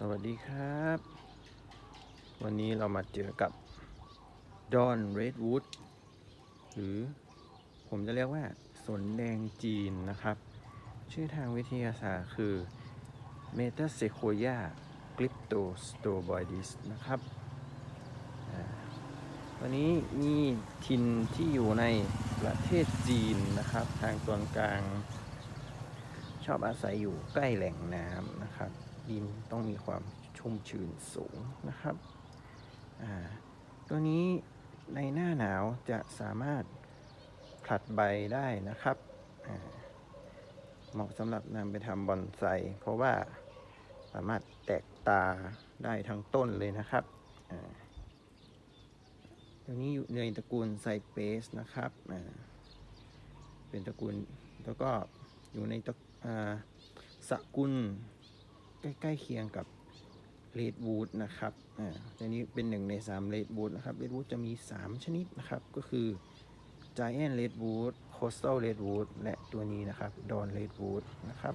สวัสดีครับ วันนี้เรามาเจอกับดอนเรดวูดหรือผมจะเรียกว่า สนแดงจีนนะครับ ชื่อทางวิทยาศาสตร์คือ m e t a s e q u o i a g l y p t o s t o b o i d i s นะครับ วันนี้มีทินที่อยู่ในประเทศจีนนะครับ ทางตอนกลาง ชอบอาศัยอยู่ใกล้แหล่งน้ำนะครับ ดินต้องมีความชุ่มชื้นสูงนะครับตัวนี้ในหน้าหนาวจะสามารถผลัดใบได้นะครับเหมาะสำหรับนำไปทำบอนไซเพราะว่าสามารถแตกตาได้ทั้งต้นเลยนะครับตัวนี้อยู่ในตระกูลไซเปสนะครับเป็นตระกูลแล้วก็อยู่ในตระสกุล ใกล้ๆเคียงกับเลดวูดนะครับ อ่าตัวนี้เป็นหนึ่งในสามเลดวูดนะครับเลดวูดจะมี 3 ชนิดนะครับ ก็คือ Giant Redwood Coastal Redwood และตัวนี้นะครับ Don Redwood นะครับ